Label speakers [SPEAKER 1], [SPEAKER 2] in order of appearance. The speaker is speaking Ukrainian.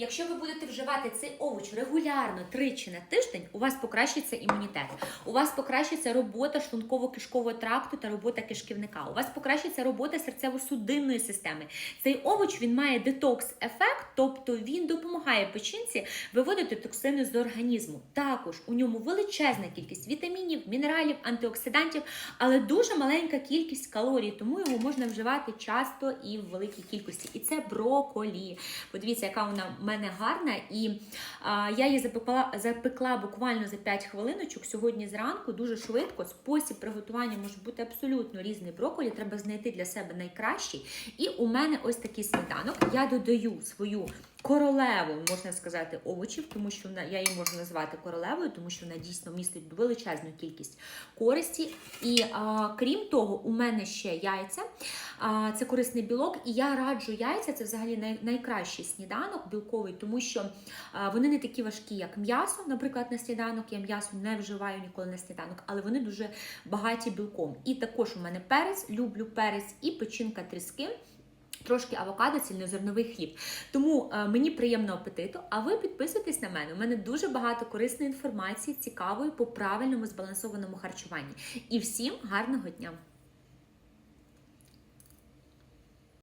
[SPEAKER 1] Якщо ви будете вживати цей овоч регулярно тричі на тиждень, у вас покращиться імунітет, у вас покращиться робота шлунково-кишкового тракту та робота кишківника, у вас покращиться робота серцево-судинної системи. Цей овоч він має детокс-ефект, тобто він допомагає печінці виводити токсини з організму. Також у ньому величезна кількість вітамінів, мінералів, антиоксидантів, але дуже маленька кількість калорій, тому його можна вживати часто і в великій кількості. І це броколі. Подивіться, яка вона в мене гарна. І а, я її запекла, запекла буквально за 5 хвилиночок сьогодні зранку, дуже швидко. Спосіб приготування може бути абсолютно різний броколі. Треба знайти для себе найкращий. І у мене ось такий сніданок. Я додаю свою. Королеву, можна сказати, овочів, тому що вона, я її можу назвати королевою, тому що вона дійсно містить величезну кількість користі. І а, крім того, у мене ще яйця. А, це корисний білок, і я раджу яйця. Це взагалі най, найкращий сніданок білковий, тому що а, вони не такі важкі, як м'ясо. Наприклад, на сніданок я м'ясо не вживаю ніколи на сніданок, але вони дуже багаті білком. І також у мене перець, люблю перець і печінка тріски. Трошки авокадо, цільнозерновий хліб. Тому е, мені приємного апетиту. А ви підписуйтесь на мене. У мене дуже багато корисної інформації, цікавої по правильному збалансованому харчуванні. І всім гарного дня!